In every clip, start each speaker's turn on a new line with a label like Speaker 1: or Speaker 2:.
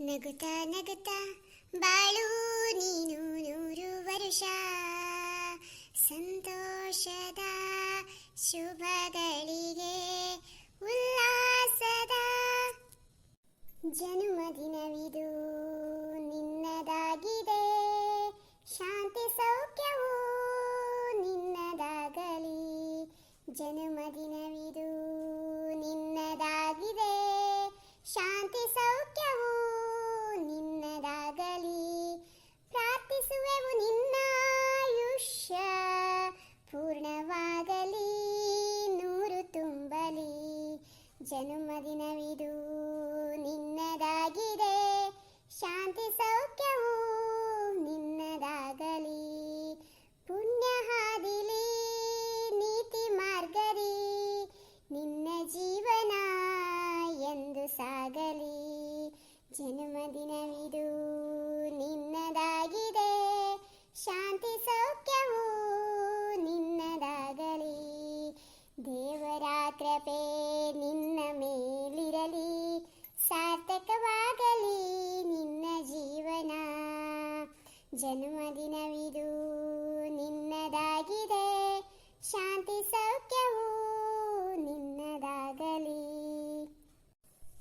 Speaker 1: ನಗುತ್ತಾ ನಗುತ್ತಾ ಬಾಳು ನೀನು ನೂರು ವರುಷ. ಸಂತೋಷದ ಶುಭಗಳಿಗೆ ಉಲ್ಲಾಸದ ಜನ್ಮದಿನವಿದು ನಿನ್ನದಾಗಿದೆ. ಶಾಂತಿ ಸೌಖ್ಯವು ನಿನ್ನದಾಗಲಿ. ಜನ್ಮದಿನವಿದು ಜನ್ಮದಿನವಿದು ನಿನ್ನದಾಗಿದೆ. ಶಾಂತಿ ಸೌಖ್ಯವು ನಿನ್ನದಾಗಲಿ.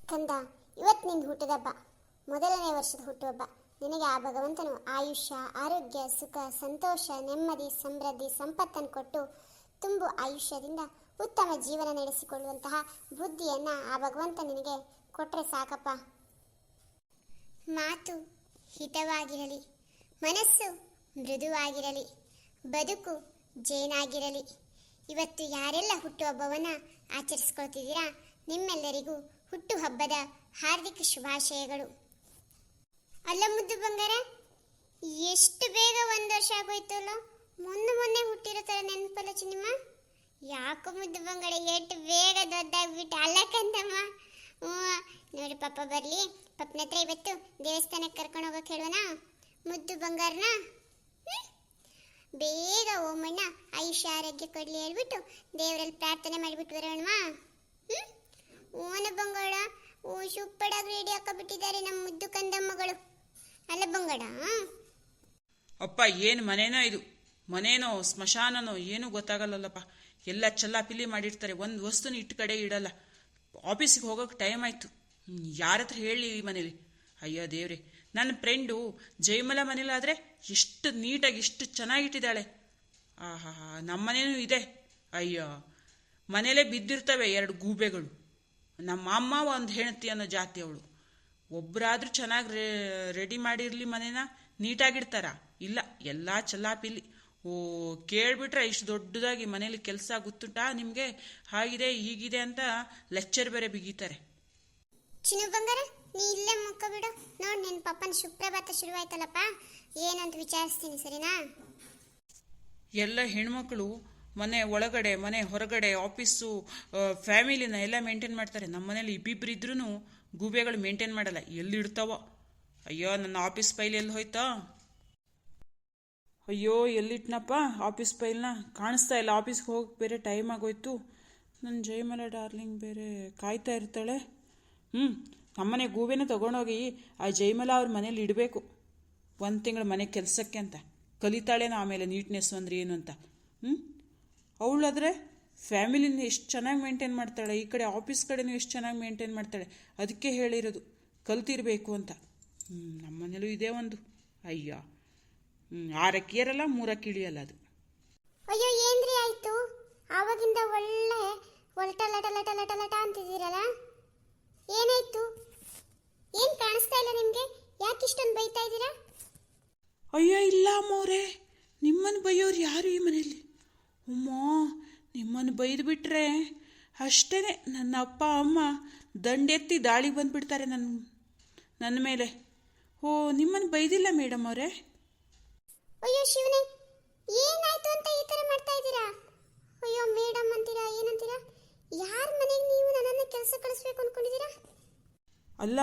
Speaker 1: ಕಂದ ಇವತ್ತು ನಿನ್ನ ಹುಟ್ಟದಬ್ಬ ಮೊದಲನೇ ವರ್ಷದ ಹುಟ್ಟುಹಬ್ಬ ನಿನಗೆ ಆ ಭಗವಂತನು ಆಯುಷ್ಯ, ಆರೋಗ್ಯ, ಸುಖ, ಸಂತೋಷ, ನೆಮ್ಮದಿ, ಸಮೃದ್ಧಿ, ಸಂಪತ್ತನ್ನು ಕೊಟ್ಟು ತುಂಬು ಆಯುಷ್ಯದಿಂದ ಉತ್ತಮ ಜೀವನ ನಡೆಸಿಕೊಳ್ಳುವಂತಹ ಬುದ್ಧಿಯನ್ನು ಆ ಭಗವಂತ ನಿನಗೆ ಕೊಟ್ಟರೆ ಸಾಕಪ್ಪ. ಮಾತು ಹಿತವಾಗಿರಲಿ. ಮನಸ್ಸು ಮೃದುವಾಗಿರಲಿ, ಬದುಕು ಜೇನಾಗಿರಲಿ. ಇವತ್ತು ಯಾರೆಲ್ಲ ಹುಟ್ಟುಹಬ್ಬವನ್ನು ಆಚರಿಸ್ಕೊಳ್ತಿದ್ದೀರಾ? ನಿಮ್ಮೆಲ್ಲರಿಗೂ ಹುಟ್ಟುಹಬ್ಬದ ಹಾರ್ದಿಕ ಶುಭಾಶಯಗಳು. ಅಲ್ಲ ಮುದ್ದು ಬಂಗಾರ, ಎಷ್ಟು ಬೇಗ ಒಂದು ವರ್ಷ ಆಗೋಯ್ತಲ್ಲ ಮೊನ್ನೆ ಮೊನ್ನೆ ಹುಟ್ಟಿರೋ ಥರ ನೆನಪಲ್ಲ ಚಿನ್ನಮ್ಮ? ಯಾಕೋ ಮುದ್ದು ಬಂಗಾರ, ಎಷ್ಟು ಬೇಗ ದೊಡ್ಡಾಗ್ಬಿಟ್ಟು. ಅಲ್ಲ ಕಂದಮ್ಮ. ಹ್ಞೂ ನೋಡಿ ಪಾಪ ಬರಲಿ. ಪಪ್ಪನ ಹತ್ರ ಇವತ್ತು ದೇವಸ್ಥಾನಕ್ಕೆ ಕರ್ಕೊಂಡು ಹೋಗೋಕೆ ಹೇಳೋಣ ಮುದ್ದು ಬಂಗಾರನ? ಬೇಗ ಓಮಣ್ಣ ಆಯುಷ್ಯ ಆರೋಗ್ಯ ಕೊಡ್ಲಿ ಹೇಳ್ಬಿಟ್ಟು ದೇವರಲ್ಲಿ ಪ್ರಾರ್ಥನೆ ಮಾಡಿಬಿಟ್ಟು ಬರೋಣವಾ ಓನ ಬಂಗಾಳ, ಓ ಸೂಪರಾಗಿ ರೆಡಿ ಹಾಕಬಿಟ್ಟಿದ್ದಾರೆ ನಮ್ಮ ಮುದ್ದು ಕಂದಮ್ಮಗಳು. ಅಲ್ಲ ಬಂಗಾಡ
Speaker 2: ಅಪ್ಪ, ಏನು ಮನೇನೋ ಇದು? ಮನೇನೋ, ಸ್ಮಶಾನನೋ, ಏನೂ ಗೊತ್ತಾಗಲ್ಲಲ್ಲಪ್ಪ. ಎಲ್ಲ ಚಲ್ಲಾಪಿಲ್ಲಿ ಮಾಡಿರ್ತಾರೆ. ಒಂದು ವಸ್ತುನ ಇಟ್ಟು ಕಡೆ ಇಡಲ್ಲ. ಆಫೀಸಿಗೆ ಹೋಗೋಕೆ ಟೈಮ್ ಆಯಿತು. ಯಾರತ್ರ ಹೇಳಿ ಈ ಮನೇಲಿ? ಅಯ್ಯೋ ದೇವ್ರೆ ನನ್ನ ಫ್ರೆಂಡು ಜಯಮಲ ಮನೇಲಾದರೆ ಎಷ್ಟು ನೀಟಾಗಿ ಎಷ್ಟು ಚೆನ್ನಾಗಿಟ್ಟಿದ್ದಾಳೆ. ಆಹಾ, ನಮ್ಮ ಮನೇನೂ ಇದೆ. ಅಯ್ಯೋ, ಮನೇಲೇ ಬಿದ್ದಿರ್ತವೆ ಎರಡು ಗೂಬೆಗಳು. ನಮ್ಮ ಅಮ್ಮ ಒಂದು ಹೆಣತಿ ಅನ್ನೋ ಜಾತಿ ಅವಳು. ಒಬ್ಬರಾದ್ರೂ ಚೆನ್ನಾಗಿ ರೆಡಿ ಮಾಡಿರಲಿ ಮನೇನ, ನೀಟಾಗಿಡ್ತಾರ? ಇಲ್ಲ, ಎಲ್ಲ ಚಲ್ಲಾಪಿಲಿ ಓ, ಕೇಳ್ಬಿಟ್ರೆ ಇಷ್ಟು ದೊಡ್ಡದಾಗಿ ಮನೇಲಿ ಕೆಲಸ ಗೊತ್ತುಂಟಾ? ನಿಮಗೆ ಹಾಗಿದೆ, ಹೀಗಿದೆ ಅಂತ ಲೆಕ್ಚರ್ ಬೇರೆ ಬಿಗಿತಾರೆ.
Speaker 1: ನೀ ಇಲ್ಲೇ ಮುಖ ಬಿಡು. ನೋಡಿ ನಿನ್ನ ಪಪ್ಪನ ಸುಪ್ರಭಾತ ಶುರುವಾಯ್ತಲ್ಲಪ್ಪ. ಏನಂತ ವಿಚಾರಿಸ್ತೀನಿ ಸರಿನಾ?
Speaker 2: ಎಲ್ಲ ಹೆಣ್ಮಕ್ಳು ಮನೆ ಒಳಗಡೆ, ಮನೆ ಹೊರಗಡೆ, ಆಫೀಸು ಫ್ಯಾಮಿಲಿನ ಎಲ್ಲ ಮೇಂಟೈನ್ ಮಾಡ್ತಾರೆ. ನಮ್ಮ ಮನೇಲಿ ಇಬ್ಬಿಬ್ರು ಇದ್ರೂ ಗೂಬೆಗಳು ಮೇಂಟೈನ್ ಮಾಡಲ್ಲ. ಎಲ್ಲಿಡ್ತಾವೋ ಅಯ್ಯೋ, ನನ್ನ ಆಫೀಸ್ ಫೈಲ್ ಎಲ್ಲಿ ಹೋಯ್ತಾ? ಅಯ್ಯೋ, ಎಲ್ಲಿಟ್ನಪ್ಪ ಆಫೀಸ್ ಫೈಲ್ನ? ಕಾಣಿಸ್ತಾ ಇಲ್ಲ. ಆಫೀಸ್ಗೆ ಹೋಗಿ ಬೇರೆ ಟೈಮ್ ಆಗೋಯ್ತು. ನನ್ನ ಜಯಮಲ ಡಾರ್ಲಿಂಗ್ ಬೇರೆ ಕಾಯ್ತಾ ಇರ್ತಾಳೆ. ಹ್ಞೂ ನಮ್ಮನೆ ಗೂಬೆನ ತೊಗೊಂಡೋಗಿ ಆ ಜೈಮಲ ಅವ್ರ ಮನೇಲಿ ಇಡಬೇಕು. ಒಂದು ತಿಂಗಳು ಮನೆ ಕೆಲಸಕ್ಕೆ ಅಂತ. ಕಲಿತಾಳೇನೋ ಆಮೇಲೆ ನೀಟ್ನೆಸ್ ಅಂದ್ರೆ ಏನು ಅಂತ. ಹ್ಞೂ ಅವಳಾದರೆ ಫ್ಯಾಮಿಲಿನ ಎಷ್ಟು ಚೆನ್ನಾಗಿ ಮೇಂಟೈನ್ ಮಾಡ್ತಾಳೆ, ಈ ಕಡೆ ಆಫೀಸ್ ಕಡೆನೂ ಎಷ್ಟು ಚೆನ್ನಾಗಿ ಮೇಂಟೈನ್ ಮಾಡ್ತಾಳೆ, ಅದಕ್ಕೆ ಹೇಳಿರೋದು, ಕಲ್ತಿರಬೇಕು ಅಂತ. ಹ್ಞೂ ನಮ್ಮ ಮನೇಲೂ ಇದೇ ಒಂದು. ಅಯ್ಯ. ಹ್ಞೂ ಆರಕ್ಕೆ ಏರಲ್ಲ ಮೂರಕ್ಕೆ ಇಳಿಯಲ್ಲ ಅದು.
Speaker 1: ಅಯ್ಯೋ, ಏನ್ರಿ ಆಯ್ತು? ಆವಾಗಿಂದ ಒಳ್ಳೆ ಒಲ್ಟ ಲಟ ಲಟ ಲಟ ಲಟ ಅಂತಿದ್ದೀರಲ್ಲ? ಏನಾಯ್ತು? ಏನ್ ಕಾಣಿಸ್ತಾ ಇಲ್ಲ ನಿಮ್ಗೆ? ಯಾಕೆ ಇಷ್ಟೊಂದು ಬೈತಾ ಇದ್ದೀರಾ?
Speaker 2: ಅಯ್ಯೋ ಇಲ್ಲ ಅಮ್ಮವ್ರೆ ನಿಮ್ಮನ್ನು ಬೈಯೋರು ಯಾರು ಈ ಮನೆಯಲ್ಲಿ? ಉಮ್ಮ ನಿಮ್ಮನ್ನು ಬೈದು ಬಿಟ್ರೆ ಅಷ್ಟೇ ನನ್ನ ಅಪ್ಪ ಅಮ್ಮ ದಂಡೆತ್ತಿ ದಾಳಿಗೆ ಬಂದ್ಬಿಡ್ತಾರೆ ನನ್ನ ನನ್ನ ಮೇಲೆ. ಓ ನಿಮ್ಮನ್ನು ಬೈದಿಲ್ಲ ಮೇಡಮ್ ಅವರೇ?
Speaker 1: ಅಯ್ಯೋ ಶಿವನೇ ಏನಾಯ್ತು ಅಂತ ಈ ತರ ಮಾಡ್ತಾ ಇದ್ದೀರಾ ಅಯ್ಯೋ ಮೇಡಮ್ ಅಂತೀರಾ ಏನಂತೀರಾ ಯಾರ ಮನೆಗೆ ನೀವು ನನ್ನನ್ನು ಕೆಲಸ ಕಳಿಸ್ಬೇಕು ಅನ್ಕೊಂಡಿದ್ದೀರಾ
Speaker 2: ಅಲ್ಲ,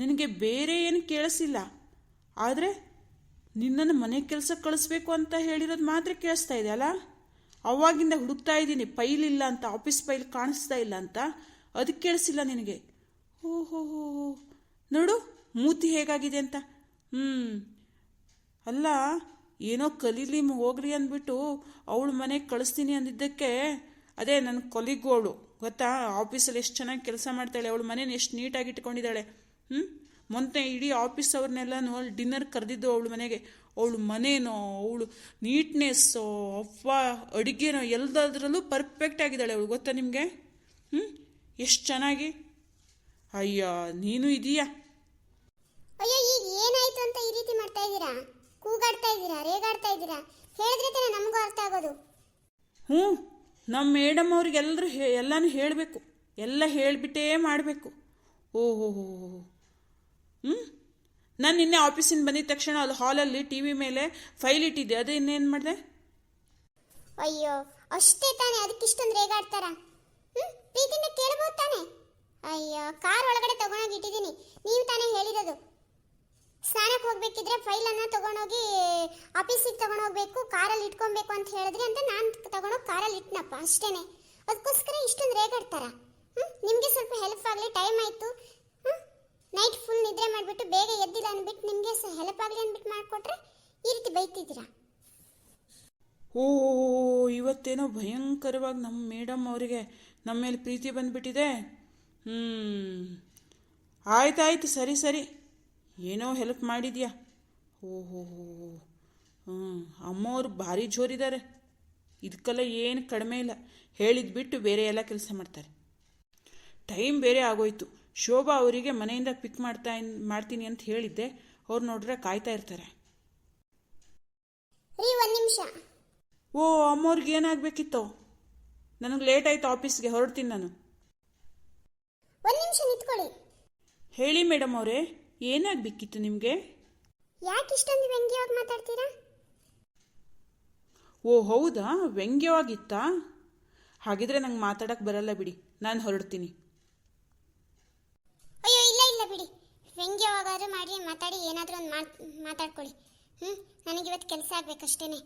Speaker 2: ನಿನಗೆ ಬೇರೆ ಏನು ಕೇಳಿಸಿಲ್ಲ. ಆದರೆ ನಿನ್ನನ್ನು ಮನೆ ಕೆಲಸ ಕಳಿಸ್ಬೇಕು ಅಂತ ಹೇಳಿರೋದು ಮಾತ್ರ ಕೇಳಿಸ್ತಾ ಇದೆ ಅಲ್ಲ? ಅವಾಗಿಂದ ಹುಡುಕ್ತಾ ಇದ್ದೀನಿ, ಫೈಲ್ ಇಲ್ಲ ಅಂತ, ಆಫೀಸ್ ಫೈಲ್ ಕಾಣಿಸ್ತಾ ಇಲ್ಲ ಅಂತ. ಅದಕ್ಕೆ ಕೇಳಿಸಿಲ್ಲ ನಿನಗೆ. ಓಹೋ ನೋಡು, ಮೂತಿ ಹೇಗಾಗಿದೆ ಅಂತ. ಹ್ಞೂ ಅಲ್ಲ, ಏನೋ ಕಲೀಲಿ ಹೋಗ್ರಿ ಅಂದ್ಬಿಟ್ಟು ಅವಳು ಮನೆಗೆ ಕಳಿಸ್ತೀನಿ ಅಂದಿದ್ದಕ್ಕೆ ಅದೇ ನನ್ನ ಕೊಲಿಗೂ ಅವಳು ಗೊತ್ತಾ? ಆಫೀಸಲ್ಲಿ ಎಷ್ಟು ಚೆನ್ನಾಗಿ ಕೆಲಸ ಮಾಡ್ತಾಳೆ ಅವಳು ಮನೇನ ಎಷ್ಟು ನೀಟಾಗಿ ಇಟ್ಕೊಂಡಿದ್ದಾಳೆ. ಹ್ಞೂ ಮೊನ್ನೆ ಇಡೀ ಆಫೀಸ್ ಅವ್ರನ್ನೆಲ್ಲ ಅಲ್ಲಿ ಡಿನ್ನರ್ ಕರೆದಿದ್ದು ಅವಳು ಮನೆಗೆ. ಅವಳು ಮನೇನೋ ಅವಳು ನೀಟ್ನೆಸ್ಸೋ ಅಪ್ಪ ಅಡುಗೆನೋ ಎಲ್ಲದರಲ್ಲೂ ಪರ್ಫೆಕ್ಟ್ ಆಗಿದ್ದಾಳೆ ಅವಳು ಗೊತ್ತಾ ನಿಮಗೆ? ಹ್ಞೂ ಎಷ್ಟು ಚೆನ್ನಾಗಿ. ಅಯ್ಯ ನೀನು ಇದೀಯಾ.
Speaker 1: ಅಯ್ಯೋ ಈಗ ಏನಾಯ್ತು ಅಂತ ಈ ರೀತಿ ಮಾಡ್ತಾ ಇದ್ದೀರಾ? ಕೂಗಾಡ್ತಾ ಇದ್ದೀರಾ ರೇಗಾಡ್ತಾ ಇದ್ದೀರಾ? ಹೇಳಿದ್ರೆ ತಾನೇ ನಮಗೂ ಅರ್ಥ ಆಗೋದು.
Speaker 2: ಹ್ಞೂ ನಮ್ಮ ಮೇಡಮ್ ಅವ್ರಿಗೆಲ್ಲರೂ ಹೇ, ಎಲ್ಲನೂ ಹೇಳಬೇಕು. ಎಲ್ಲ ಹೇಳಿಬಿಟ್ಟೇ ಮಾಡಬೇಕು. ಓಹೋ ಹೋ ಹೋ ಹ್ಞೂ ನಾನು ನಿನ್ನೆ ಆಫೀಸಿಂದ ಬಂದಿದ ತಕ್ಷಣ ಅದು ಹಾಲಲ್ಲಿ ಟಿ ವಿ ಮೇಲೆ ಫೈಲ್ ಇಟ್ಟಿದ್ದೆ. ಅದು ಇನ್ನೇನು ಮಾಡಿದೆ?
Speaker 1: ಅಯ್ಯೋ, ಅಷ್ಟೇ ತಾನೆ? ಅದಕ್ಕೆ ಇಷ್ಟೊಂದು ರೇಗಾಡ್ತಾರ? ಪ್ರೀತಿಯಿಂದ ಕೇಳ್ಬೋದು ತಾನೆ? ಅಯ್ಯೋ, ಕಾರ್ ಒಳಗಡೆ ತಗೊಂಡೋಗಿ ಇಟ್ಟಿದ್ದೀನಿ. ನೀವು ತಾನೇ ಹೇಳಿರೋದು. ಸ್ನಾನಕ್ಕೆ ಹೋಗ್ಬೇಕಿದ್ರೆ ಫೈಲನ್ನು ತಗೊಂಡೋಗಿ ಆಫೀಸಿಗೆ ತಗೊಂಡೋಗ್ಬೇಕು ಕಾರಲ್ಲಿ ಇಟ್ಕೊಬೇಕು ಅಂತ ಹೇಳಿದ್ರೆ ಅಂತ ನಾನು ತಗೊಂಡೋಗಿ ಕಾರಲ್ಲಿ ಇಟ್ನಪ್ಪ ಅಷ್ಟೇನೆ. ಅದಕ್ಕೋಸ್ಕರ ಇಷ್ಟೊಂದು ರೇಗಾಡ್ತಾರ ಹ್ಞೂ ನಿಮಗೆ ಸ್ವಲ್ಪ ಹೆಲ್ಪ್ ಆಗಲಿ ಟೈಮ್ ಆಯಿತು. ನೈಟ್ ಫುಲ್ ನಿದ್ರೆ ಮಾಡಿಬಿಟ್ಟು ಬೇಗ ಎದ್ದಿಲ್ಲ ಅಂದ್ಬಿಟ್ಟು ನಿಮಗೆ ಹೆಲ್ಪ್ ಆಗಲಿ ಅಂದ್ಬಿಟ್ಟು ಮಾಡಿಕೊಟ್ರೆ ಈ ರೀತಿ ಬೈತಿದ್ದೀರಾ?
Speaker 2: ಓ, ಇವತ್ತೇನೋ ಭಯಂಕರವಾಗಿ ನಮ್ಮ ಮೇಡಮ್ ಅವರಿಗೆ ನಮ್ಮ ಮೇಲೆ ಪ್ರೀತಿ ಬಂದುಬಿಟ್ಟಿದೆ. ಹ್ಞೂ ಆಯ್ತಾಯ್ತು, ಸರಿ ಸರಿ. ಏನೋ ಹೆಲ್ಪ್ ಮಾಡಿದ್ಯಾ? ಓಹೋ ಹ್ಞೂ ಅಮ್ಮವ್ರು ಭಾರಿ ಜೋರಿದ್ದಾರೆ ಇದಕ್ಕೆಲ್ಲ ಏನು ಕಡಿಮೆ ಇಲ್ಲ. ಹೇಳಿದ್ ಬಿಟ್ಟು ಬೇರೆ ಎಲ್ಲ ಕೆಲಸ ಮಾಡ್ತಾರೆ. ಟೈಮ್ ಬೇರೆ ಆಗೋಯ್ತು. ಶೋಭಾ ಅವರಿಗೆ ಮನೆಯಿಂದ ಪಿಕ್ ಮಾಡ್ತಾ ಮಾಡ್ತೀನಿ ಅಂತ ಹೇಳಿದ್ದೆ. ಅವ್ರು ನೋಡ್ರೆ ಕಾಯ್ತಾ ಇರ್ತಾರೆ.
Speaker 1: ನಿಮಿಷ.
Speaker 2: ಓ ಅಮ್ಮವ್ರಿಗೆ ಏನಾಗಬೇಕಿತ್ತು? ನನಗೆ ಲೇಟ್ ಆಯ್ತು ಆಫೀಸ್ಗೆ ಹೊರಡ್ತೀನಿ ನಾನು.
Speaker 1: ಒಂದು ನಿಮಿಷ ನಿಂತ್ಕೊಳ್ಳಿ.
Speaker 2: ಹೇಳಿ ಮೇಡಮ್ ಅವರೇ. ಏನಾಗಬೇಕಿತ್ತು ನಿಮಗೆ?
Speaker 1: ಯಾಕೆ ಇಷ್ಟೊಂದು ವ್ಯಂಗ್ಯವಾಗಿ ಮಾತಾಡ್ತೀರಾ?
Speaker 2: ಓ ಹೌದಾ? ವ್ಯಂಗ್ಯವಾಗಿತ್ತಾ? ಹಾಗಿದ್ರೆ ನಂಗೆ ಮಾತಾಡಕ್ಕೆ ಬರಲ್ಲ ಬಿಡಿ. ನಾನು ಹೊರಡ್ತೀನಿ.
Speaker 1: ಅಯ್ಯೋ ಇಲ್ಲ ಇಲ್ಲ ಬಿಡಿ. ವ್ಯಂಗ್ಯವಾಗಾದ್ರೂ ಮಾಡಿ ಮಾತಾಡಿ ಏನಾದರೂ ಒಂದು ಮಾತ್ ಮಾತಾಡ್ಕೊಳ್ಳಿ. ಹ್ಞೂ ನನಗೆ ಇವತ್ತು ಕೆಲಸ ಆಗ್ಬೇಕಷ್ಟೇನೆ.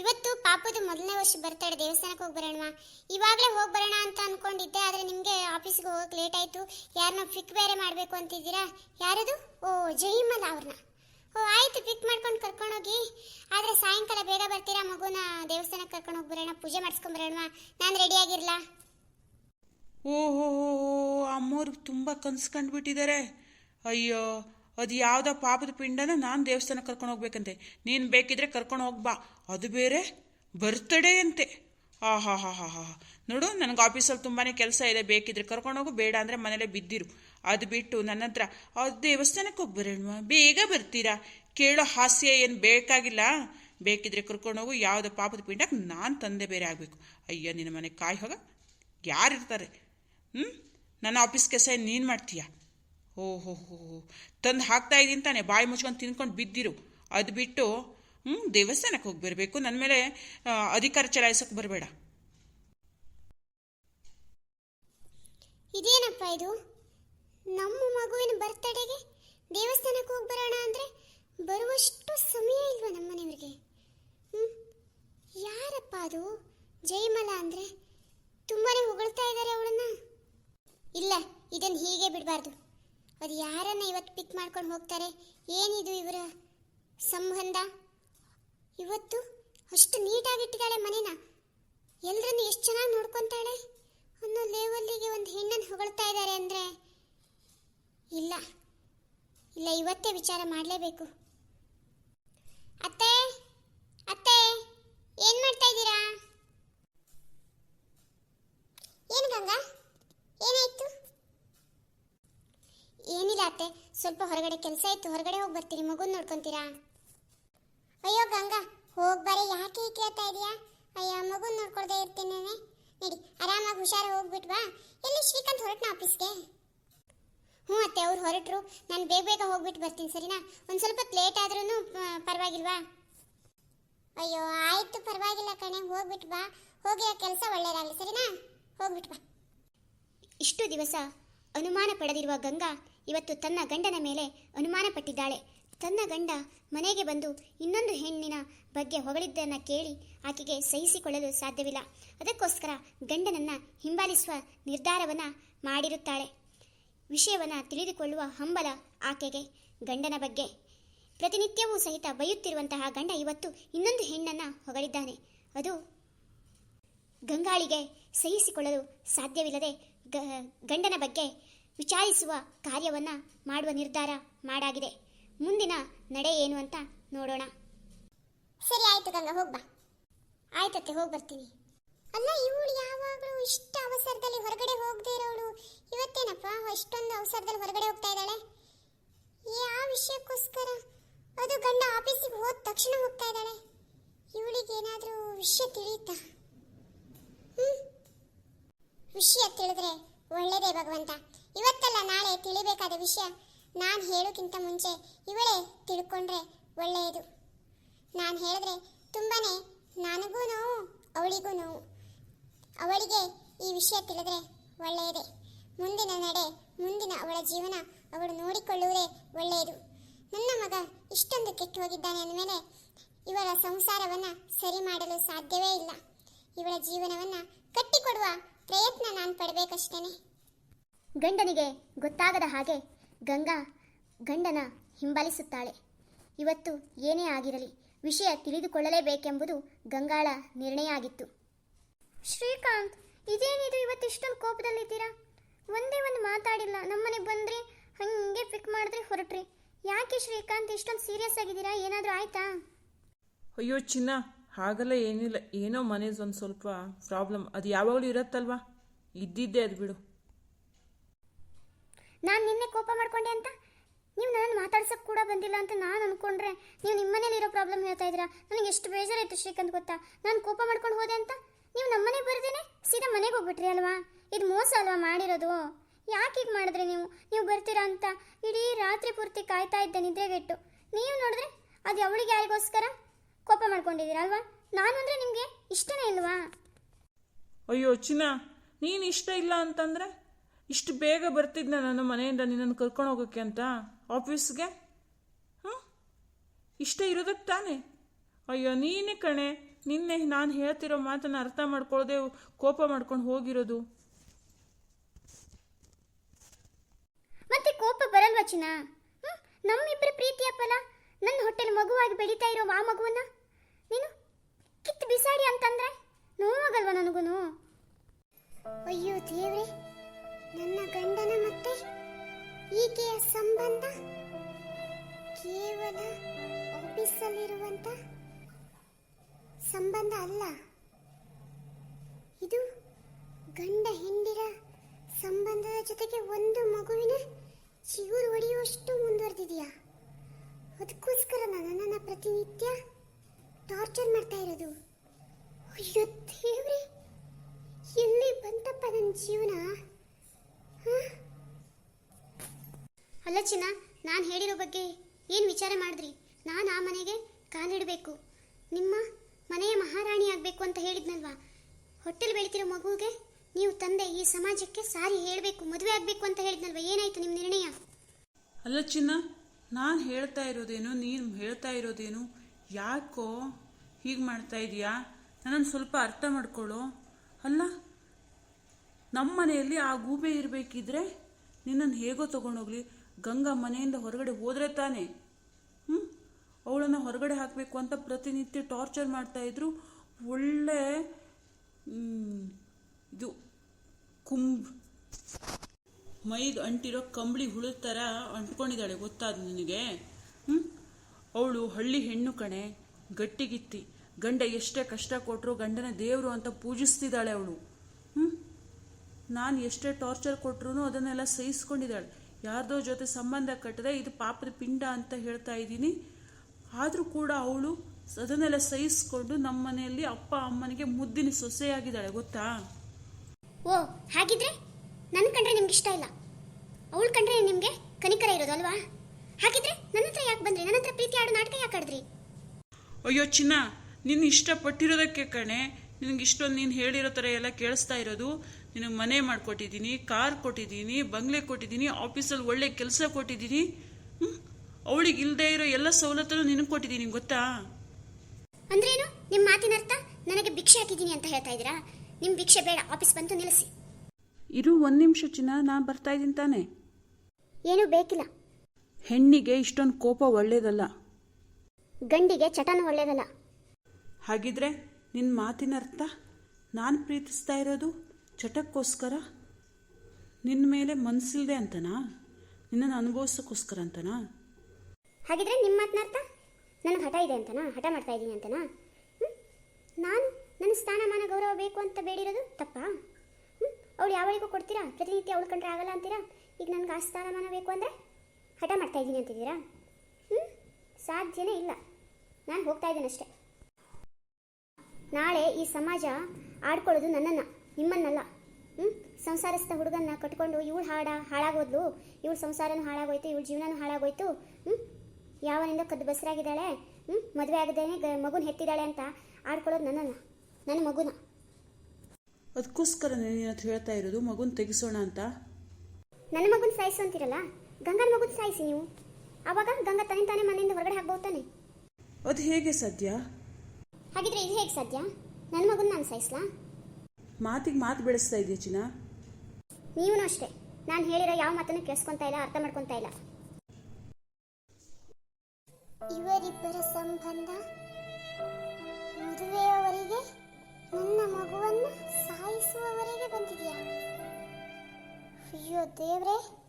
Speaker 1: ಇವತ್ತು ಪಾಪದ ಮೊದಲನೇ ವರ್ಷ ಬರ್ತಾಳೆ ದೇವಸ್ಥಾನಕ್ಕೆ ಹೋಗಿ ಬರೋಣವಾ ಇವಾಗಲೇ ಹೋಗಿ ಬರೋಣ ಅಂತ ಅನ್ಕೊಂಡಿದ್ದೆ, ಆದರೆ ನಿಮಗೆ ಆಫೀಸ್ಗೆ ಹೋಗಕ್ಕೆ ಲೇಟ್ ಆಯಿತು. ಯಾರನ್ನ ಪಿಕ್ ಬೇರೆ ಮಾಡಬೇಕು ಅಂತಿದ್ದೀರಾ? ಯಾರದು? ಓ ಜಯಿಮಲ್ಲ ಅವ್ರನ್ನ. ಓ, ಆಯಿತು ಪಿಕ್ ಮಾಡ್ಕೊಂಡು ಕರ್ಕೊಂಡೋಗಿ. ಆದರೆ ಸಾಯಂಕಾಲ ಬೇಗ ಬರ್ತೀರಾ ಮಗುನ ದೇವಸ್ಥಾನಕ್ಕೆ ಕರ್ಕೊಂಡು ಹೋಗಿ ಬರೋಣ, ಪೂಜೆ ಮಾಡಿಸ್ಕೊಂಡ್ ಬರೋಣವಾ ನಾನು ರೆಡಿಯಾಗಿರಲಾ
Speaker 2: ಓಹೋ ಅಮ್ಮವ್ರಿಗೆ ತುಂಬ ಕನ್ಸು ಕಂಡುಬಿಟ್ಟಿದ್ದಾರೆ. ಅಯ್ಯೋ ಅದು ಯಾವುದೋ ಪಾಪದ ಪಿಂಡನ ನಾನು ದೇವಸ್ಥಾನಕ್ಕೆ ಕರ್ಕೊಂಡು ಹೋಗ್ಬೇಕಂತೆ. ನೀನು ಬೇಕಿದ್ರೆ ಕರ್ಕೊಂಡು ಹೋಗ್ಬಾ ಅದು ಬೇರೆ, ಬರ್ತಡೇ ಅಂತೆ. ಆ, ಹಾ ಹಾ ಹಾ ಹಾ ನೋಡು, ನನಗೆ ಆಫೀಸಲ್ಲಿ ತುಂಬಾ ಕೆಲಸ ಇದೆ, ಬೇಕಿದ್ರೆ ಕರ್ಕೊಂಡು ಹೋಗು, ಬೇಡ ಅಂದರೆ ಮನೇಲೇ ಬಿದ್ದಿರು. ಅದು ಬಿಟ್ಟು ನನ್ನ ಹತ್ರ ಅದು ದೇವಸ್ಥಾನಕ್ಕೆ ಹೋಗಿ ಬೇಗ ಬರ್ತೀರಾ? ಕೇಳೋ ಹಾಸ್ಯ ಏನು ಬೇಕಾಗಿಲ್ಲ. ಬೇಕಿದ್ರೆ ಕರ್ಕೊಂಡು ಹೋಗು, ಯಾವುದೋ ಪಾಪದ ಪಿಂಡಕ್ಕೆ ನಾನು ತಂದೆ ಬೇರೆ ಆಗಬೇಕು. ಅಯ್ಯ, ನಿನ್ನ ಮನೆಗೆ ಕಾಯಿ ಹೋಗ. ಯಾರಿರ್ತಾರೆ ಹ್ಞೂ ನನ್ನ ಆಫೀಸ್ ಕೆಲಸ ನೀನು ಮಾಡ್ತೀಯ? ಓಹೋ ಹೋ ತಂದು ಹಾಕ್ತಾ ಇದ್ದೀನಿ ತಾನೆ. ಬಾಯಿ ಮುಚ್ಕೊಂಡು ತಿನ್ಕೊಂಡು ಬಿದ್ದಿರು. ಅದು ಬಿಟ್ಟು ಹ್ಞೂ ದೇವಸ್ಥಾನಕ್ಕೆ ಹೋಗಿ ಬರಬೇಕು. ನನ್ನ ಮೇಲೆ ಅಧಿಕಾರ ಚಲಾಯಿಸೋಕೆ ಬರಬೇಡ.
Speaker 1: ಇದೇನಪ್ಪ ಇದು? ನಮ್ಮ ಮಗುವಿನ ಬರ್ತಡೆಗೆ ದೇವಸ್ಥಾನಕ್ಕೆ ಹೋಗಿ ಬರೋಣ ಅಂದರೆ ಬರುವಷ್ಟು ಸಮಯ ಇಲ್ವಾ ನಮ್ಮ ಮನೆಯವ್ರಿಗೆ? ಯಾರಪ್ಪ ಅದು? ಜೈಮಲ ಅಂದರೆ ತುಂಬಾ ಹೊಗಳ್ತಾ ಇದ್ದಾರೆ ಅವಳನ್ನ. ಇಲ್ಲ ಇದನ್ನು ಹೀಗೆ ಬಿಡಬಾರ್ದು. ಅದು ಯಾರನ್ನ ಇವತ್ತು ಪಿಕ್ ಮಾಡ್ಕೊಂಡು ಹೋಗ್ತಾರೆ? ಏನಿದು ಇವರ ಸಂಬಂಧ? ಇವತ್ತು ಅಷ್ಟು ನೀಟಾಗಿಟ್ಟಿದ್ದಾಳೆ ಮನೇನ? ಎಲ್ಲರನ್ನು ಎಷ್ಟು ಚೆನ್ನಾಗಿ ನೋಡ್ಕೊತಾಳೆ? ಅನ್ನೋ ಲೆವೆಲ್ಲಿಗೆ ಒಂದು ಹೆಣ್ಣನ್ನು ಹೊಗಳ್ತಾ ಇದ್ದಾರೆ ಅಂದರೆ ಇಲ್ಲ. ಇಲ್ಲ, ಇವತ್ತೇ ವಿಚಾರ ಮಾಡಲೇಬೇಕು. ಅತ್ತೆ? ಅತ್ತೆ, ಏನು ಮಾಡ್ತಾ ಇದ್ದೀರಾ? ಏನು ಗಂಗಾ? ಏನಾಯ್ತು? ಏನಿಲ್ಲ ಅತ್ತೆ. ಸ್ವಲ್ಪ ಹೊರಗಡೆ ಕೆಲಸ ಇತ್ತು. ಹೊರಗಡೆ ಹೋಗಿ ಬರ್ತೀನಿ. ಮಗು ನೋಡ್ಕೊಂತೀರಾ? ಅಯ್ಯೋ ಗಂಗಾ ಹೋಗ್ಬಾರೆ ಯಾಕೆ ಈ ಕೇಳ್ತಾ ಇದೀಯಾ? ಅಯ್ಯೋ ಮಗು ನೋಡ್ಕೊಳ್ದೆ ಇರ್ತೀನಿ ನಡಿ, ಆರಾಮಾಗಿ ಹುಷಾರ ಹೋಗ್ಬಿಟ್ ಬಾ. ಎಲ್ಲಿ ಶ್ರೀಕಾಂತ್ ಹೊರಟ್ನ ಆಫೀಸ್ಗೆ? ಹ್ಞೂ ಅತ್ತೆ, ಅವ್ರು ಹೊರಟ್ರು. ನಾನು ಬೇಗ ಬೇಗ ಹೋಗ್ಬಿಟ್ಟು ಬರ್ತೀನಿ, ಸರಿನಾ? ಒಂದು ಸ್ವಲ್ಪ ಲೇಟ್ ಆದ್ರೂ ಪರವಾಗಿಲ್ವಾ? ಅಯ್ಯೋ, ಆಯಿತು, ಪರವಾಗಿಲ್ಲ ಕಣೆ. ಹೋಗ್ಬಿಟ್ಟು ಬಾ. ಹೋಗಿ ಆ ಕೆಲಸ ಒಳ್ಳೇದಾಗಲಿ, ಸರಿನಾ? ಹೋಗ್ಬಿಟ್ಟು ಬಾ. ಇಷ್ಟು ದಿವಸ ಅನುಮಾನ ಪಡೆದಿರುವ ಗಂಗಾ ಇವತ್ತು ತನ್ನ ಗಂಡನ ಮೇಲೆ ಅನುಮಾನಪಟ್ಟಿದ್ದಾಳೆ. ತನ್ನ ಗಂಡ ಮನೆಗೆ ಬಂದು ಇನ್ನೊಂದು ಹೆಣ್ಣಿನ ಬಗ್ಗೆ ಹೊಗಳಿದ್ದನ್ನು ಕೇಳಿ ಆಕೆಗೆ ಸಹಿಸಿಕೊಳ್ಳಲು ಸಾಧ್ಯವಿಲ್ಲ. ಅದಕ್ಕೋಸ್ಕರ ಗಂಡನನ್ನು ಹಿಂಬಾಲಿಸುವ ನಿರ್ಧಾರವನ್ನು ಮಾಡಿರುತ್ತಾಳೆ.
Speaker 3: ವಿಷಯವನ್ನು ತಿಳಿದುಕೊಳ್ಳುವ ಹಂಬಲ ಆಕೆಗೆ. ಗಂಡನ ಬಗ್ಗೆ ಪ್ರತಿನಿತ್ಯವೂ ಸಹಿತ ಬೈಯುತ್ತಿರುವಂತಹ ಗಂಡ ಇವತ್ತು ಇನ್ನೊಂದು ಹೆಣ್ಣನ್ನು ಹೊಗಳಿದ್ದಾನೆ. ಅದು ಗಂಗಾಳಿಗೆ ಸಹಿಸಿಕೊಳ್ಳಲು ಸಾಧ್ಯವಿಲ್ಲದೆ ಗಂಡನ ಬಗ್ಗೆ ವಿಚಾರಿಸುವ ಕಾರ್ಯವನ್ನು ಮಾಡುವ ನಿರ್ಧಾರ ಮಾಡಾಗಿದೆ. ಮುಂದಿನ ನಡೆ ಏನು ಅಂತ ನೋಡೋಣ. ಸರಿ ಆಯ್ತು ಗಂಗಾ ಹೋಗ್ಬಾ ಆಯ್ತತ್ತೆ ಹೋಗಿ ಬರ್ತೀನಿ. ಅಲ್ಲ, ಇವಳು ಯಾವಾಗಲೂ ಇಷ್ಟು ಅವಸರದಲ್ಲಿ ಹೊರಗಡೆ ಹೋಗದೆ ಇರೋಳು. ಇವತ್ತೇನಪ್ಪ ಅಷ್ಟೊಂದು ಅವಸರದಲ್ಲಿ ಹೊರಗಡೆ ಹೋಗ್ತಾ ಇದ್ದಾಳೆ? ಯಾವ ವಿಷಯಕ್ಕೋಸ್ಕರ? ಅದು ಗಂಡ ಆಫೀಸಿಗೆ ಹೋದ ತಕ್ಷಣ ಹೋಗ್ತಾ ಇದ್ದಾಳೆ. ಇವಳಿಗೆ ಏನಾದರೂ ವಿಷಯ ತಿಳಿಯುತ್ತಾ? ವಿಷಯ ತಿಳಿದ್ರೆ ಒಳ್ಳೇದೇ ಭಗವಂತ. ಇವತ್ತಲ್ಲ ನಾಳೆ ತಿಳಿಬೇಕಾದ ವಿಷಯ ನಾನು ಹೇಳೋಕ್ಕಿಂತ ಮುಂಚೆ ಇವಳೇ ತಿಳ್ಕೊಂಡ್ರೆ ಒಳ್ಳೆಯದು. ನಾನು ಹೇಳಿದ್ರೆ ತುಂಬಾ ನನಗೂ ನೋವು, ಅವಳಿಗೂ ನೋವು. ಅವಳಿಗೆ ಈ ವಿಷಯ ತಿಳಿದ್ರೆ ಒಳ್ಳೆಯದೇ. ಮುಂದಿನ ನಡೆ, ಮುಂದಿನ ಅವಳ ಜೀವನ ಅವಳು ನೋಡಿಕೊಳ್ಳುವುದೇ ಒಳ್ಳೆಯದು. ನನ್ನ ಮಗ ಇಷ್ಟೊಂದು ಕೆಟ್ಟು ಹೋಗಿದ್ದಾನೆ ಅಂದಮೇಲೆ ಇವಳ ಸಂಸಾರವನ್ನು ಸರಿ ಮಾಡಲು ಸಾಧ್ಯವೇ ಇಲ್ಲ. ಇವಳ ಜೀವನವನ್ನು ಕಟ್ಟಿಕೊಡುವ ಪ್ರಯತ್ನ ನಾನು ಪಡಬೇಕಷ್ಟೇನೆ. ಗಂಡನಿಗೆ ಗೊತ್ತಾಗದ ಹಾಗೆ ಗಂಗಾ ಗಂಡನ ಹಿಂಬಾಲಿಸುತ್ತಾಳೆ. ಇವತ್ತು ಏನೇ ಆಗಿರಲಿ, ವಿಷಯ ತಿಳಿದುಕೊಳ್ಳಲೇಬೇಕೆಂಬುದು ಗಂಗಾಳ ನಿರ್ಣಯ ಆಗಿತ್ತು ಶ್ರೀಕಾಂತ್, ಇದೇನಿದು ಇವತ್ತು ಇಷ್ಟೊಂದು ಕೋಪದಲ್ಲಿದ್ದೀರಾ? ಒಂದೇ ಒಂದು ಮಾತಾಡಿಲ್ಲ, ನಮ್ಮನೆ ಬಂದ್ರಿ ಹಂಗೆ ಪಿಕ್ ಮಾಡಿದ್ರೆ ಹೊರಟ್ರಿ. ಯಾಕೆ ಶ್ರೀಕಾಂತ್ ಇಷ್ಟೊಂದು ಸೀರಿಯಸ್ ಆಗಿದ್ದೀರಾ? ಏನಾದರೂ ಆಯ್ತಾ?
Speaker 2: ಅಯ್ಯೋ ಚಿನ್ನ, ಹಾಗೆಲ್ಲ ಏನಿಲ್ಲ. ಏನೋ ಮನೇದು ಒಂದು ಸ್ವಲ್ಪ ಪ್ರಾಬ್ಲಮ್ ಅದು ಯಾವಾಗಲೂ ಇರತ್ತಲ್ವಾ? ಇದ್ದಿದ್ದೇ ಅದು ಬಿಡು.
Speaker 3: ನಾನು ನಿನ್ನೆ ಕೋಪ ಮಾಡ್ಕೊಂಡೆ ಅಂತ? ನೀವು ನನ್ನ ಮಾತಾಡ್ಸೋಕೆ ಕೂಡ ಬಂದಿಲ್ಲ ಅಂತ ನಾನು ಅಂದ್ಕೊಂಡ್ರೆ ನೀವು ನಿಮ್ಮನೇಲಿರೋ ಪ್ರಾಬ್ಲಮ್ ಹೇಳ್ತಾ ಇದ್ದೀರಾ? ನನಗೆ ಎಷ್ಟು ಬೇಜಾರಾಯಿತು ಶ್ರೀಕಂತ್ ಗೊತ್ತಾ? ನಾನು ಕೋಪ ಮಾಡ್ಕೊಂಡು ಹೋದೆ ಅಂತ? ನೀವು ನಮ್ಮನೆಗೆ ಬರ್ದೇನೆ ಸೀದಾ ಮನೆಗೆ ಹೋಗ್ಬಿಟ್ರಿ ಅಲ್ವಾ? ಇದು ಮೋಸ ಅಲ್ವಾ ಮಾಡಿರೋದು? ಯಾಕೆ ಹೀಗೆ ಮಾಡಿದ್ರಿ ನೀವು? ನೀವು ಬರ್ತೀರಾ ಅಂತ? ಇಡೀ ರಾತ್ರಿ ಪೂರ್ತಿ ಕಾಯ್ತಾ ಇದ್ದೆ ನಿದ್ರೆಗೆಟ್ಟು. ನೀವು ನೋಡಿದ್ರೆ ಅದು ಅವಳಿಗೆ ಯಾರಿಗೋಸ್ಕರ ಕೋಪ ಮಾಡ್ಕೊಂಡಿದ್ದೀರಾ ಅಲ್ವಾ? ನಾನು ಅಂದರೆ ನಿಮಗೆ ಇಷ್ಟನೇ ಇಲ್ವಾ?
Speaker 2: ಅಯ್ಯೋ ಚಿನ್ನ, ನೀನು ಇಷ್ಟ ಇಲ್ಲ ಅಂತಂದರೆ ಇಷ್ಟು ಬೇಗ ಬರ್ತಿದ್ನ ನಾನು ಮನೆಯಿಂದ ನಿನ್ನನ್ನು ಕರ್ಕೊಂಡು ಹೋಗೋಕ್ಕೆ ಅಂತ? ಆಫೀಸ್ಗೆ ಹ್ಞೂ ಇಷ್ಟ ಇರೋದಕ್ಕೆ ತಾನೇ? ಅಯ್ಯೋ, ನೀನೇ ಕಣೆ. ನಿನ್ನೆ ನಾನು ಹೇಳ್ತಿರೋ ಮಾತನ್ನು ಅರ್ಥ ಮಾಡ್ಕೊಳ್ಳದೆ ಕೋಪ ಮಾಡ್ಕೊಂಡು ಹೋಗಿರೋದು.
Speaker 3: ಮತ್ತೆ ಕೋಪ ಬರಲ್ವಾ ಚಿನ್ನ? ನಮ್ಮಿಬ್ಬರ ಪ್ರೀತಿಯ ನನ್ನ ಹೊಟ್ಟೆಲಿ ಮಗುವಾಗಿ ಬೆಳೀತಾ ಇರೋ ಆ ಮಗುವನ್ನ? ನೀನು ಕಿತ್ತು ಬಿಸಾಡಿ ಅಂತಂದ್ರೆ ನೋವಾಗಲ್ವಾ ನನಗೂನು? ಅಯ್ಯೋ ದೇವ್ರೆ ನನ್ನ ಗಂಡನ ಮತ್ತೆ ಈಕೆಯ ಸಂಬಂಧ ಕೇವಲ ಆಫೀಸಲ್ಲಿರುವಂತ ಸಂಬಂಧ ಅಲ್ಲ. ಇದು ಗಂಡ ಹೆಂಡಿರ ಸಂಬಂಧದ ಜೊತೆಗೆ ಒಂದು ಮಗುವಿನ ಚಿಗುರು ಹೊಡೆಯುವಷ್ಟು ಮುಂದುವರೆದಿದೆಯಾ? ಅದಕ್ಕೋಸ್ಕರ ನನ್ನನ್ನು ಪ್ರತಿನಿತ್ಯ ಟಾರ್ಚರ್ ಮಾಡ್ತಾ ಇರೋದು. ಅಯ್ಯೋ ದೇವ್ರಿ, ಎಲ್ಲಿ ಬಂತಪ್ಪ ನನ್ನ ಜೀವನ? ಅಲ್ಲ ಚಿನ್ನ, ನಾನು ಹೇಳಿರೋ ಬಗ್ಗೆ ಏನು ವಿಚಾರ ಮಾಡಿದ್ರಿ? ನಾನು ಆ ಮನೆಗೆ ಕಾಲಿಡಬೇಕು. ನಿಮ್ಮ ಮನೆಯ ಮಹಾರಾಣಿ ಆಗಬೇಕು ಅಂತ ಹೇಳಿದ್ನಲ್ವಾ? ಹೊಟ್ಟೆಲ್ ಬೆಳಿತಿರೋ ಮಗುವಿಗೆ ನೀವು ತಂದೆ ಈ ಸಮಾಜಕ್ಕೆ ಸಾರಿ ಹೇಳಬೇಕು, ಮದುವೆ ಆಗಬೇಕು ಅಂತ ಹೇಳಿದ್ನಲ್ವಾ? ಏನಾಯ್ತು ನಿಮ್ಮ ನಿರ್ಣಯ?
Speaker 2: ಅಲ್ಲ ಚಿನ್ನ, ನಾನು ಹೇಳ್ತಾ ಇರೋದೇನು, ನೀನು ಹೇಳ್ತಾ ಇರೋದೇನು ಯಾಕೋ ಹೀಗೆ ಮಾಡ್ತಾ ಇದೀಯಾ? ನನ್ನನ್ನು ಸ್ವಲ್ಪ ಅರ್ಥ ಮಾಡ್ಕೊಳ್ಳೋ. ಅಲ್ಲ ನಮ್ಮ ಮನೆಯಲ್ಲಿ ಆ ಗೂಬೆ ಇರಬೇಕಿದ್ರೆ ನಿನ್ನನ್ನು ಹೇಗೋ ತಗೊಂಡೋಗ್ಲಿ. ಗಂಗಾ ಮನೆಯಿಂದ ಹೊರಗಡೆ ಹೋದರೆ ತಾನೆ. ಹ್ಞೂ ಅವಳನ್ನು ಹೊರಗಡೆ ಹಾಕಬೇಕು ಅಂತ ಪ್ರತಿನಿತ್ಯ ಟಾರ್ಚರ್ ಮಾಡ್ತಾಯಿದ್ರು ಒಳ್ಳೆ ಇದು, ಕುಂಬ್, ಮೈಗೆ ಅಂಟಿರೋ ಕಂಬಳಿ ಹುಳದ ಥರ ಅಂಟ್ಕೊಂಡಿದ್ದಾಳೆ, ಗೊತ್ತಾದ ನಿನಗೆ? ಹ್ಞೂ ಅವಳು ಹಳ್ಳಿ ಹೆಣ್ಣು ಕಣೆ, ಗಟ್ಟಿಗಿತ್ತಿ. ಗಂಡ ಎಷ್ಟೇ ಕಷ್ಟ ಕೊಟ್ಟರು ಗಂಡನ ದೇವರು ಅಂತ ಪೂಜಿಸ್ತಿದ್ದಾಳೆ ಅವಳು. ನಾನು ಎಷ್ಟೇ ಟಾರ್ಚರ್ ಕೊಟ್ರು ಅದನ್ನೆಲ್ಲ ಸಹಿಸ್ಕೊಂಡಿದ್ದಾಳೆ. ಯಾರ್ದೋ ಜೊತೆ ಸಂಬಂಧ ಕಟ್ಟದೆ ಇದು ಪಾಪದ ಪಿಂಡ ಅಂತ ಹೇಳ್ತಾ ಇದ್ದೀನಿ. ಆದರೂ ಕೂಡ ಅವಳು ಅದನ್ನೆಲ್ಲ ಸಹಿಸ್ಕೊಂಡು ನಮ್ಮ ಮನೆಯಲ್ಲಿ ಅಪ್ಪ ಅಮ್ಮನಿಗೆ ಮುದ್ದಿನ ಸೊಸೆಯಾಗಿದ್ದಾಳೆ ಗೊತ್ತಾ?
Speaker 3: ಓ ಹಾಗಿದ್ರೆ ನನ್ನ ಕಂಡ್ರೆ ನಿಮ್ಗೆ ಇಷ್ಟ ಇಲ್ಲ. ಅವಳು ಕಂಡ್ರೆ ನಿಮಗೆ ಕನಿಕರ ಇರೋದು ಅಲ್ವಾ? ಹಾಗಿದ್ರೆ ನನ್ನ ಹತ್ರ ಯಾಕೆ ಬಂದ್ರಿ? ನನ್ನ ಹತ್ರ ಪ್ರೀತಿ ಆಡೋ ನಾಟಕ ಯಾಕೆ ಆಡಿದ್ರಿ?
Speaker 2: ಅಯ್ಯೋ ಚಿನ್ನ ನಿನ್ನ ಇಷ್ಟಪಟ್ಟಿರೋದಕ್ಕೆ ಕಣೆ. ನಿನಗೆ ಇಷ್ಟೊಂದು ನೀನು ಹೇಳಿರೋ ಥರ ಎಲ್ಲ ಕೇಳಿಸ್ತಾ ಇರೋದು. ನಿನಗೆ ಮನೆ ಮಾಡಿಕೊಟ್ಟಿದ್ದೀನಿ ಕಾರ್ ಕೊಟ್ಟಿದ್ದೀನಿ ಬಂಗ್ಲೆ ಕೊಟ್ಟಿದ್ದೀನಿ ಆಫೀಸಲ್ಲಿ ಒಳ್ಳೆ ಕೆಲಸ ಕೊಟ್ಟಿದ್ದೀನಿ. ಅವಳಿಗೆ ಇಲ್ಲದೆ ಇರೋ ಎಲ್ಲ ಸವಲತ್ತನ್ನು ನಿನಗೆ ಕೊಟ್ಟಿದ್ದೀನಿ ಗೊತ್ತಾ?
Speaker 3: ಅಂದ್ರೇನು? ನಿಮ್ಮ ಮಾತಿನ ಅರ್ಥ? ನನಗೆ ಭಿಕ್ಷೆ ಹಾಕಿದ್ದೀನಿ ಅಂತ ಹೇಳ್ತಾ ಇದ್ದೀರಾ? ನಿಮ್ಮ ಭಿಕ್ಷೆ ಬೇಡ ಆಫೀಸ್ ಬಂತು ನಿಲ್ಲಿಸಿ.
Speaker 2: ಇರು ಒಂದು ನಿಮಿಷ ಚಿನ್ನ ನಾನು ಬರ್ತಾ ಇದ್ದೀನಿ ತಾನೆ.
Speaker 3: ಏನೂ ಬೇಕಿಲ್ಲ.
Speaker 2: ಹೆಣ್ಣಿಗೆ ಇಷ್ಟೊಂದು ಕೋಪ ಒಳ್ಳೇದಲ್ಲ.
Speaker 3: ಗಂಡಿಗೆ ಚಟನ ಒಳ್ಳೇದಲ್ಲ.
Speaker 2: ಹಾಗಿದ್ರೆ ನಿನ್ನ ಮಾತಿನ ಅರ್ಥ? ನಾನು ಪ್ರೀತಿಸ್ತಾ ಇರೋದು? ಚಟಕ್ಕೋಸ್ಕರ? ನಿನ್ನ ಮೇಲೆ ಮನಸ್ಸಿಲ್ದೆ ಅಂತನಾ? ನಿನ್ನನ್ನು ಅನುಭವಿಸೋಕ್ಕೋಸ್ಕರ ಅಂತನಾ?
Speaker 3: ಹಾಗಿದ್ರೆ ನಿಮ್ಮ ಮಾತನ್ನ ಅರ್ಥ? ನನಗೆ ಹಠ ಇದೆ ಅಂತನಾ? ಹಠ ಮಾಡ್ತಾ ಇದ್ದೀನಿ ಅಂತನಾ? ನಾನು ನನ್ನ ಸ್ಥಾನಮಾನ ಗೌರವ ಬೇಕು ಅಂತ ಬೇಡಿರೋದು ತಪ್ಪಾ? ಅವಳು ಯಾವಳಿಗೂ ಕೊಡ್ತೀರಾ? ಪ್ರತಿನಿತ್ಯ ಅವಳು ಕಂಡ್ರೆ ಆಗಲ್ಲ ಅಂತೀರಾ? ಈಗ ನನಗೆ ಆ ಸ್ಥಾನಮಾನ ಬೇಕು ಅಂದರೆ ಹಠ ಮಾಡ್ತಾ ಇದ್ದೀನಿ ಅಂತಿದ್ದೀರಾ? ಹ್ಞೂ ಸಾಧ್ಯನೇ ಇಲ್ಲ. ನಾನು ಹೋಗ್ತಾ ಇದ್ದೀನಿ ಅಷ್ಟೇ ನಾಳೆ ಈ ಸಮಾಜ ಆಡ್ಕೊಳ್ಳೋದು ನನ್ನನ್ನು. ನಿಮ್ಮನ್ನಲ್ಲ. ಹ್ಞೂ ಸಂಸಾರಸ್ಥ ಹುಡುಗನ್ನ ಕಟ್ಕೊಂಡು ಇವಳು ಹಾಡ ಹಾಳಾಗೋದ್ಲು ಇವಳು ಸಂಸಾರನೂ ಹಾಳಾಗೋಯ್ತು ಇವಳು ಜೀವನನೂ ಹಾಳಾಗೋಯ್ತು ಹ್ಞೂ ಯಾವನಿಂದ ಕದ್ದು ಬಸರಾಗಿದ್ದಾಳೆ ಹ್ಞೂ ಮದುವೆ ಆಗದೇನೆ ಗ ಮಗುನ ಹೆತ್ತಿದ್ದಾಳೆ ಅಂತ ಆಡ್ಕೊಳ್ಳೋದು ನನ್ನನ್ನು ನನ್ನ ಮಗುನ.
Speaker 2: ಅದಕ್ಕೋಸ್ಕರ ನೀನು ಹೇಳ್ತಾ ಇರೋದು? ಮಗುನ ತೆಗಿಸೋಣ ಅಂತ?
Speaker 3: ನನ್ನ ಮಗುನ ಸಾಯಿಸು ಅಂತೀರಲ್ಲ? ಗಂಗನ ಮಗುನ ಸಾಯಿಸಿ ನೀವು? ಆವಾಗ ಗಂಗಾ ತನಿ ತಾನೆ ಮನೆಯಿಂದ ಹೊರಗಡೆ ಹಾಕ್ಬೋದು ತಾನೆ
Speaker 2: ಅದು ಹೇಗೆ ಸದ್ಯ?
Speaker 3: ಹಾಗಿದ್ರೆ ಇದು ಹೇಗೆ ಸಾಧ್ಯ ನನ್ನ ಮಗುನ ನಾನು ಸಾಯಿಸ್ಲಾ?
Speaker 2: ಮಾತಿಗೆ ಮಾತು ಬೆಳೆಸ್ತಾ ಇದೆಯಾ ಚಿನ್ನ?
Speaker 3: ನೀವೂ ಅಷ್ಟೇ. ನಾನು ಹೇಳಿರೋ ಯಾವ ಮಾತನ್ನು ಕೇಳಿಸ್ಕೊಂತಾ ಇಲ್ಲ ಅರ್ಥ ಮಾಡ್ಕೊತಾ ಇಲ್ಲ. ಇವರಿಬ್ಬರ ಸಂಬಂಧ ಮದುವೆಯವರೆಗೆ ನನ್ನ ಮಗುವನ್ನು ಸಾಯಿಸುವವರೆಗೆ ಬಂದಿದೆಯಾ? ಅಯ್ಯೋ ದೇವ್ರೆ.